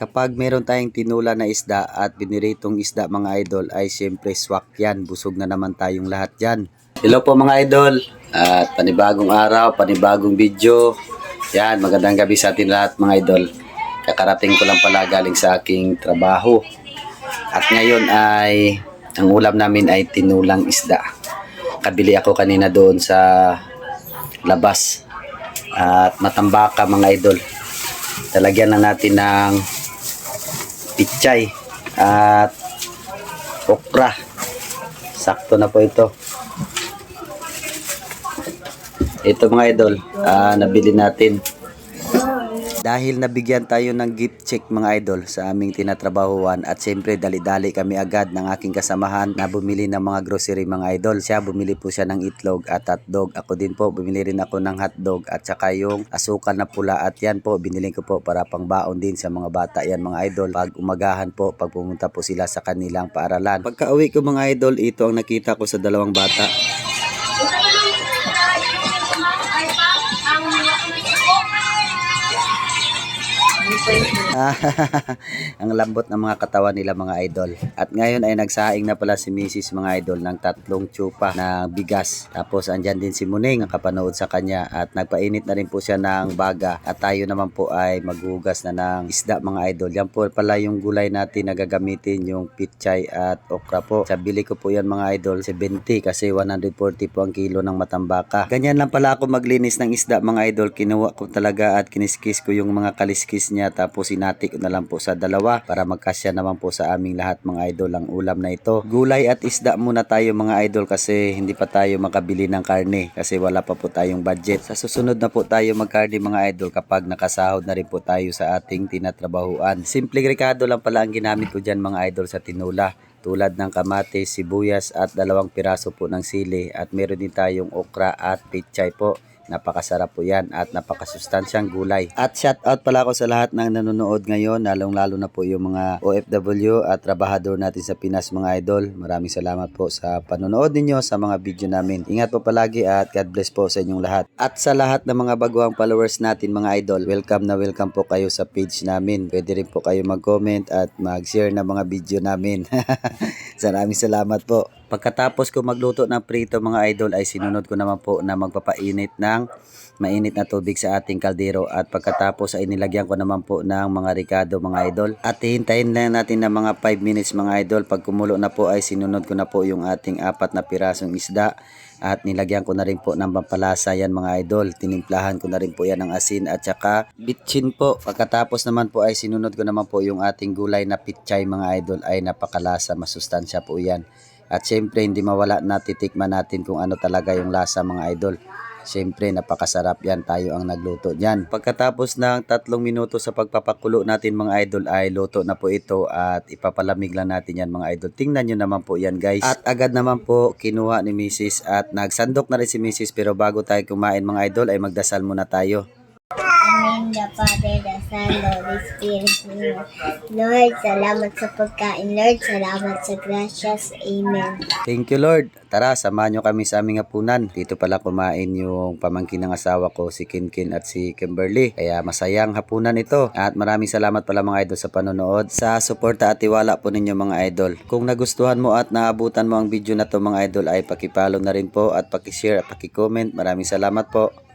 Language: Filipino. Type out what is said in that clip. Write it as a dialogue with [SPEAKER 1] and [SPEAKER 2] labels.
[SPEAKER 1] Kapag meron tayong tinula na isda at biniritong isda mga idol ay siyempre swak yan. Busog na naman tayong lahat dyan. Hello po mga idol. At panibagong araw, panibagong video. Yan, magandang gabi sa atin lahat mga idol. Kakarating ko lang pala galing sa aking trabaho. At ngayon ay, ang ulam namin ay tinulang isda. Kabili ako kanina doon sa labas. At matambaka mga idol. Talagyan na natin ng pichay at okra. Sakto na po ito. Ito mga idol, ah, nabili natin. Dahil nabigyan tayo ng gift check mga idol sa aming tinatrabahuan at siyempre dali-dali kami agad ng aking kasamahan na bumili ng mga grocery mga idol. Siya bumili po siya ng itlog at hotdog. Ako din po bumili rin ako ng hotdog at saka yung asukal na pula at yan po binili ko po para pang baon din sa mga bata yan mga idol. Pag umagahan po, pag pumunta po sila sa kanilang paaralan. Pagka uwi ko mga idol, ito ang nakita ko sa dalawang bata. ang lambot ng mga katawan nila mga idol. At ngayon ay nagsaing na pala si Mrs. mga idol ng tatlong tsupa na bigas. Tapos andyan din si Muning nakapanood sa kanya at nagpainit na rin po siya ng baga. At tayo naman po ay maghugas na ng isda mga idol. Yan po pala yung gulay natin na gagamitin yung pitchay at okra po. Sa bili ko po yan mga idol 70 kasi 140 po ang kilo ng matambaka. Ganyan lang pala ako maglinis ng isda mga idol. Kinuha ko talaga at kiniskis ko yung mga kaliskis niya tapos sinati ko na lang po sa dalawa para magkasya naman po sa aming lahat mga idol ang ulam na ito. Gulay at isda muna tayo mga idol kasi hindi pa tayo makabili ng karne kasi wala pa po tayong budget. Sa susunod na po tayo magkarne mga idol kapag nakasahod na rin po tayo sa ating tinatrabahuan. Simple rekado lang pala ang ginamit ko dyan mga idol sa tinula tulad ng kamatis, sibuyas at dalawang piraso po ng sili at meron din tayong okra at pichay po. Napakasarap po yan at napakasustansyang gulay. At shout out pala ako sa lahat ng nanonood ngayon, lalong lalo na po yung mga OFW at trabahador natin sa Pinas mga idol. Maraming salamat po sa panonood ninyo sa mga video namin. Ingat po palagi at God bless po sa inyong lahat. At sa lahat ng mga baguhang followers natin mga idol, welcome na welcome po kayo sa page namin. Pwede rin po kayo mag-comment at mag-share ng mga video namin. Maraming salamat po. Pagkatapos ko magluto ng prito mga idol ay sinunod ko naman po na magpapainit ng mainit na tubig sa ating kaldero. At pagkatapos ay nilagyan ko naman po ng mga ricado mga idol. At hihintayin lang natin na mga 5 minutes mga idol. Pag kumulo na po ay sinunod ko na po yung ating apat na pirasong isda. At nilagyan ko na rin po ng pampalasa. Yan mga idol tinimplahan ko na rin po yan ng asin at saka bitchin po. Pagkatapos naman po ay sinunod ko naman po yung ating gulay na pitchay mga idol. Ay napakalasa masustansya po yan at syempre hindi mawala na titikman natin kung ano talaga yung lasa mga idol. Syempre napakasarap yan tayo ang nagluto niyan. Pagkatapos ng tatlong minuto sa pagpapakulo natin mga idol ay luto na po ito at ipapalamig lang natin yan mga idol. Tingnan nyo naman po yan guys. At agad naman po kinuha ni Mrs. at nagsandok na rin si Mrs. pero bago tayo kumain mga idol ay magdasal muna tayo.
[SPEAKER 2] Amen the Father, the Son, the Holy Spirit. Amen. Lord, salamat sa pagkain. Lord, salamat sa gracias. Amen.
[SPEAKER 1] Thank you Lord. Tara, samahan nyo kami sa aming hapunan. Dito pala kumain yung pamangkin ng asawa ko, si Kinkin at si Kimberly. Kaya masayang hapunan ito. At maraming salamat pala mga idol sa panonood. Sa suporta at tiwala po ninyo mga idol. Kung nagustuhan mo at naabutan mo ang video na to mga idol ay pakipalo na rin po at pakishare at pakicomment. Maraming salamat po.